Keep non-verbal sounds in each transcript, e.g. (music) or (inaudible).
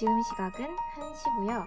지금 시각은 1시고요.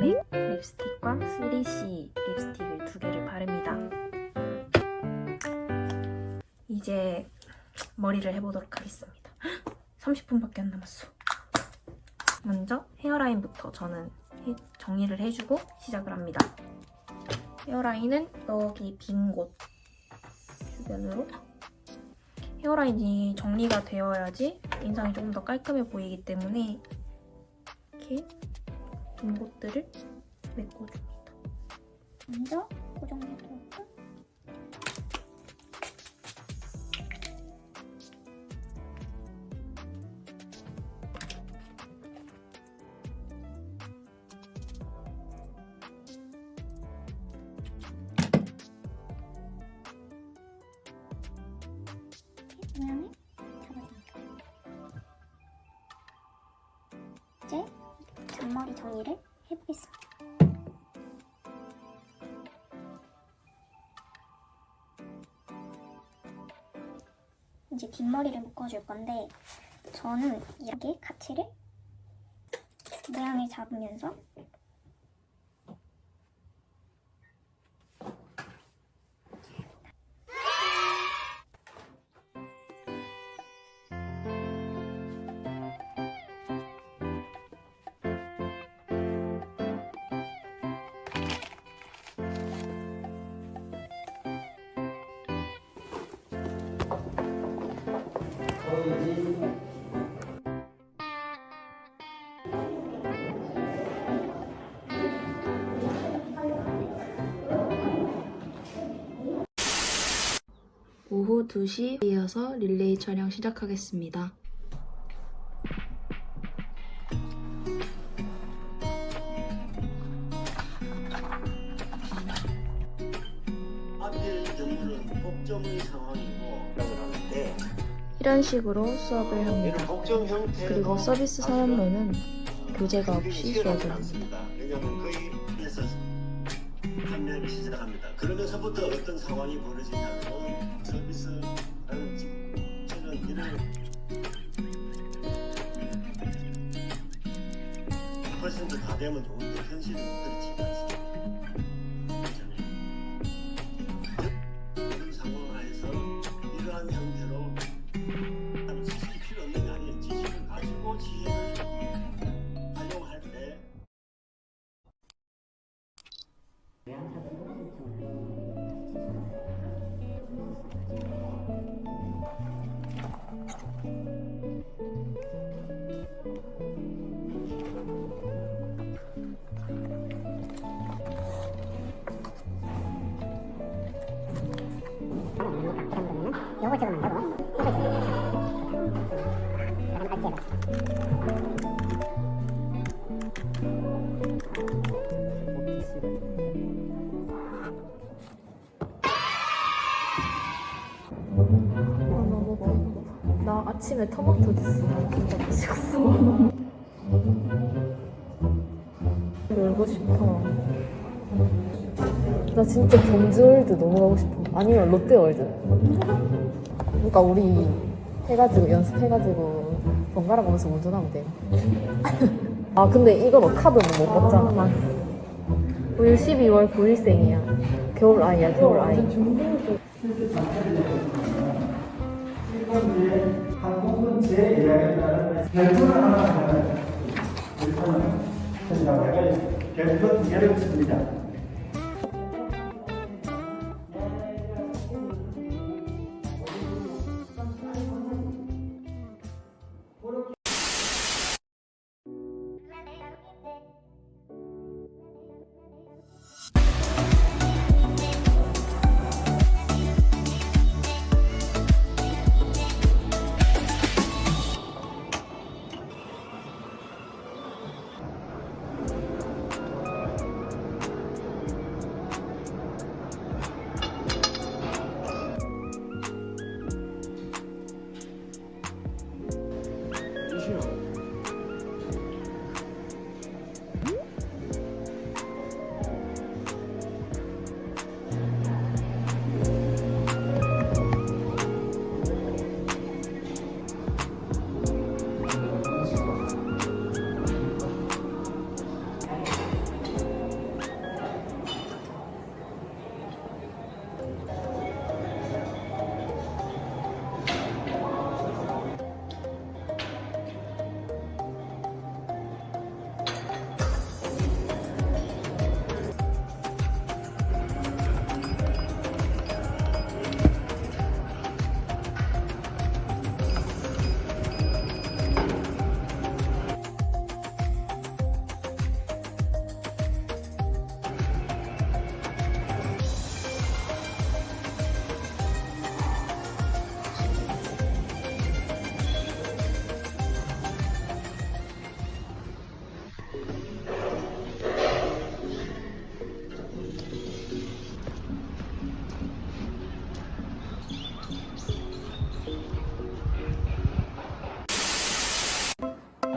맥 립스틱과 3C 립스틱을 두 개를 바릅니다. 이제 머리를 해보도록 하겠습니다. (gasps) 30분밖에 안 남았어. 먼저 헤어라인부터 저는 해- 정리를 해주고 시작을 합니다. 헤어라인은 여기 빈 곳 주변으로 헤어라인이 정리가 되어야지 인상이 조금 더 깔끔해 보이기 때문에 이렇게 빈 곳들을 메꿔줍니다. 먼저 잔머리 정리를 해보겠습니다. 이제 뒷머리를 묶어줄 건데 저는 이렇게 가치를 모양을 잡으면서 오후 2시 이어서 릴레이 촬영 시작하겠습니다. 이런 식으로 수업을 합니다. 그리고 서비스 사연로는 교재가 없이 수업을 합니다. 시작합니다. 그러면서부터 어떤 상황이 벌어지냐면 서비스라는 저는 이런 퍼센트 다 되면 좋은데 현실은 그렇지 않습니다. 요거 지금 만들고 이거 지금 나 아침에 토마토 주스 진짜 마시겠어. (laughs) 놀고 싶어. 나 진짜 범즈월드 너무 가고 싶어. 아니면 롯데월드. 그러니까 우리 해가지고 연습해가지고 번갈아 가면서 운전하면 돼. (laughs) 아 근데 이건 뭐 카드는 못 받잖아. 우리 12월 9일생이야. 겨울 아이야 겨울 아이. 항공은 제 예약에 따른 별도를 하나 하면 일단은 현장 내가 별도 두 개를 씁니다.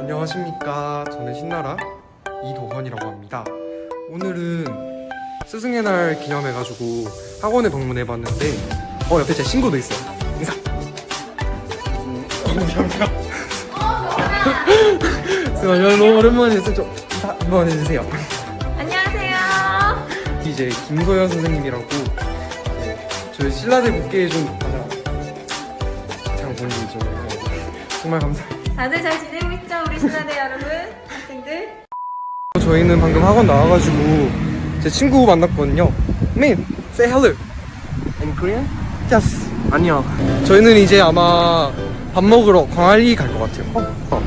안녕하십니까. 저는 신나라 이도헌이라고 합니다. 오늘은 스승의 날 기념해가지고 학원에 방문해봤는데, 어, 옆에 제 친구도 있어요. 인사! 감사합니다. 스승 너무 오랜만에 인사 한번 해주세요. 안녕하세요. 이제 김소연 선생님이라고 이제 저희 신라대 국계에 좀 가장 장본인이죠. 정말 감사합니다. 다들 잘 지내고 있죠? 우리 신나대 여러분, 학생들. 저희는 방금 학원 나와가지고 제 친구 만났거든요. Man, say hello. In Korean? Yes. 아니요. 저희는 이제 아마 밥 먹으러 광안리 갈 것 같아요. 어, 어.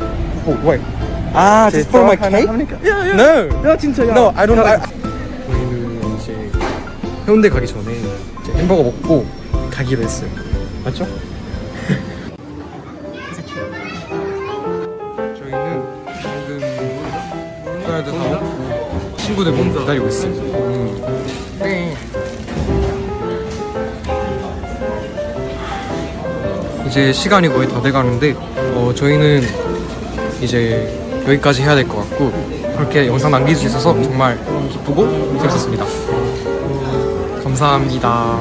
Oh, wait. 아, it for my cake? 야, 야. No. 야, 진짜 야. No, I don't. I... 저희는 이제 해운대 가기 전에 이제 햄버거 먹고 가기로 했어요. 맞죠? 친구들 먼저 기다리고 있어요. 음. 네. 이제 시간이 거의 다 돼가는데 어, 저희는 이제 여기까지 해야 될 것 같고 그렇게 영상 남길 수 있어서 정말 기쁘고 재밌었습니다. 감사합니다.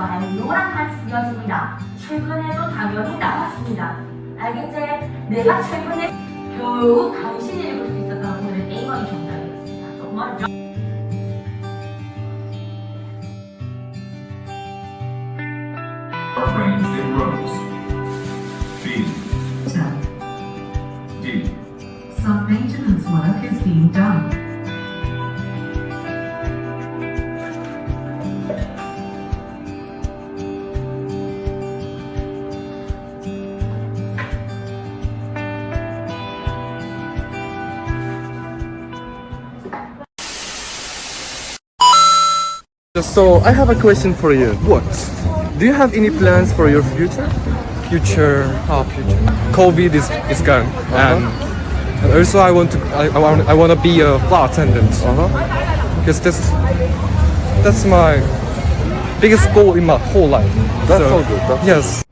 브레이스입니다. 완료란만 중요집니다. 최근에도 당연히 나왔습니다. 알겠지? 내가 최근에 겨우 당신이 읽을 수 있었던 오늘의 A번이 정답이었습니다. 정말 So I have a question for you. What? Do you have any plans for your future? Future, ah, future. COVID is is gone, and, and also I want to I, I want I want to be a flight attendant Uh huh. because that's that's my biggest goal in my whole life. That's so good. That's Yes.